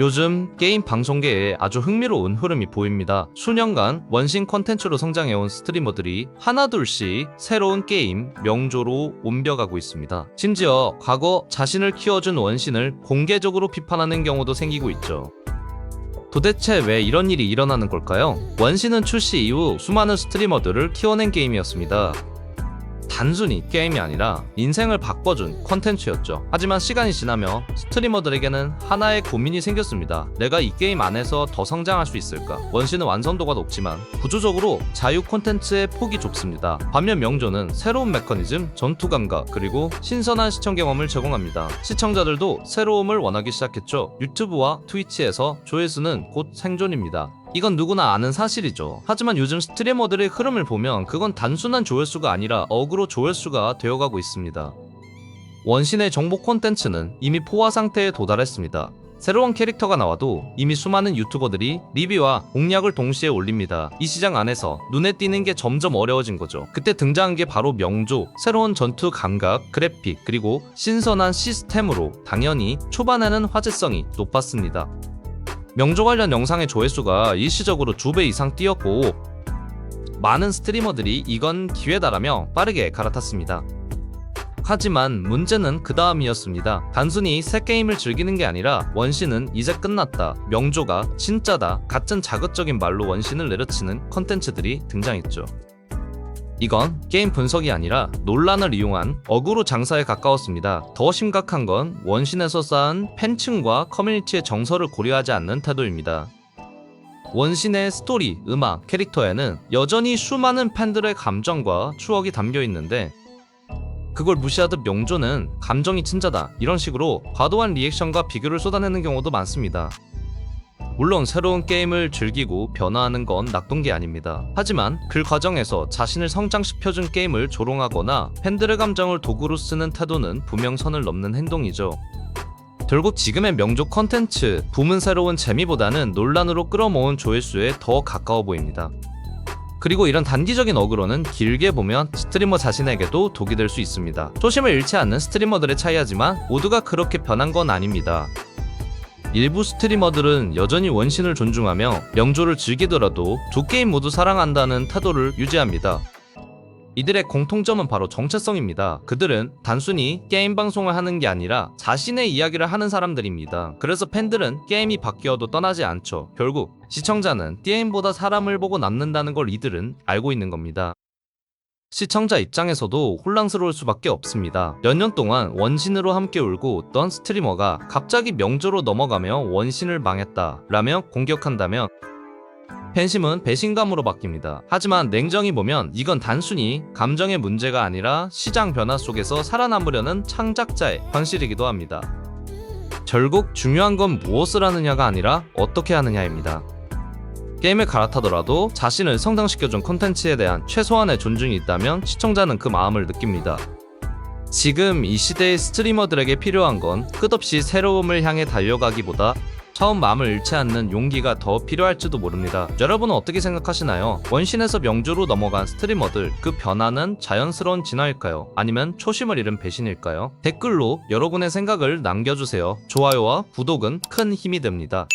요즘 게임 방송계에 아주 흥미로운 흐름이 보입니다. 수년간 원신 컨텐츠로 성장해온 스트리머들이 하나둘씩 새로운 게임 명조로 옮겨가고 있습니다. 심지어 과거 자신을 키워준 원신을 공개적으로 비판하는 경우도 생기고 있죠. 도대체 왜 이런 일이 일어나는 걸까요? 원신은 출시 이후 수많은 스트리머들을 키워낸 게임이었습니다. 단순히 게임이 아니라 인생을 바꿔준 컨텐츠였죠. 하지만 시간이 지나며 스트리머들에게는 하나의 고민이 생겼습니다. 내가 이 게임 안에서 더 성장할 수 있을까? 원신은 완성도가 높지만 구조적으로 자유 콘텐츠의 폭이 좁습니다. 반면 명조는 새로운 메커니즘, 전투 감각, 그리고 신선한 시청 경험을 제공합니다. 시청자들도 새로움을 원하기 시작했죠. 유튜브와 트위치에서 조회수는 곧 생존입니다. 이건 누구나 아는 사실이죠. 하지만 요즘 스트리머들의 흐름을 보면 그건 단순한 조회수가 아니라 어그로 조회수가 되어가고 있습니다. 원신의 정보 콘텐츠는 이미 포화 상태에 도달했습니다. 새로운 캐릭터가 나와도 이미 수많은 유튜버들이 리뷰와 공략을 동시에 올립니다. 이 시장 안에서 눈에 띄는 게 점점 어려워진 거죠. 그때 등장한 게 바로 명조, 새로운 전투 감각, 그래픽, 그리고 신선한 시스템으로 당연히 초반에는 화제성이 높았습니다. 명조 관련 영상의 조회수가 일시적으로 두 배 이상 뛰었고 많은 스트리머들이 이건 기회다라며 빠르게 갈아탔습니다. 하지만 문제는 그 다음이었습니다. 단순히 새 게임을 즐기는 게 아니라 원신은 이제 끝났다. 명조가 진짜다. 같은 자극적인 말로 원신을 내려치는 컨텐츠들이 등장했죠. 이건 게임 분석이 아니라 논란을 이용한 어그로 장사에 가까웠습니다. 더 심각한 건 원신에서 쌓은 팬층과 커뮤니티의 정서를 고려하지 않는 태도입니다. 원신의 스토리, 음악, 캐릭터에는 여전히 수많은 팬들의 감정과 추억이 담겨 있는데 그걸 무시하듯 명조는 감정이 진짜다 이런 식으로 과도한 리액션과 비교를 쏟아내는 경우도 많습니다. 물론 새로운 게임을 즐기고 변화하는 건 나쁜 게 아닙니다. 하지만 그 과정에서 자신을 성장시켜준 게임을 조롱하거나 팬들의 감정을 도구로 쓰는 태도는 분명 선을 넘는 행동이죠. 결국 지금의 명조 컨텐츠 붐은 새로운 재미보다는 논란으로 끌어모은 조회수에 더 가까워 보입니다. 그리고 이런 단기적인 어그로는 길게 보면 스트리머 자신에게도 독이 될 수 있습니다. 초심을 잃지 않는 스트리머들의 차이하지만 모두가 그렇게 변한 건 아닙니다. 일부 스트리머들은 여전히 원신을 존중하며 명조를 즐기더라도 두 게임 모두 사랑한다는 태도를 유지합니다. 이들의 공통점은 바로 정체성입니다. 그들은 단순히 게임 방송을 하는 게 아니라 자신의 이야기를 하는 사람들입니다. 그래서 팬들은 게임이 바뀌어도 떠나지 않죠. 결국 시청자는 게임보다 사람을 보고 남는다는 걸 이들은 알고 있는 겁니다. 시청자 입장에서도 혼란스러울 수밖에 없습니다. 몇 년 동안 원신으로 함께 울고 웃던 스트리머가 갑자기 명조로 넘어가며 원신을 망했다 라며 공격한다면 팬심은 배신감으로 바뀝니다. 하지만 냉정히 보면 이건 단순히 감정의 문제가 아니라 시장 변화 속에서 살아남으려는 창작자의 현실이기도 합니다. 결국 중요한 건 무엇을 하느냐가 아니라 어떻게 하느냐입니다. 게임을 갈아타더라도 자신을 성장시켜준 콘텐츠에 대한 최소한의 존중이 있다면 시청자는 그 마음을 느낍니다. 지금 이 시대의 스트리머들에게 필요한 건 끝없이 새로움을 향해 달려가기보다 처음 마음을 잃지 않는 용기가 더 필요할지도 모릅니다. 여러분은 어떻게 생각하시나요? 원신에서 명조로 넘어간 스트리머들 그 변화는 자연스러운 진화일까요? 아니면 초심을 잃은 배신일까요? 댓글로 여러분의 생각을 남겨주세요. 좋아요와 구독은 큰 힘이 됩니다.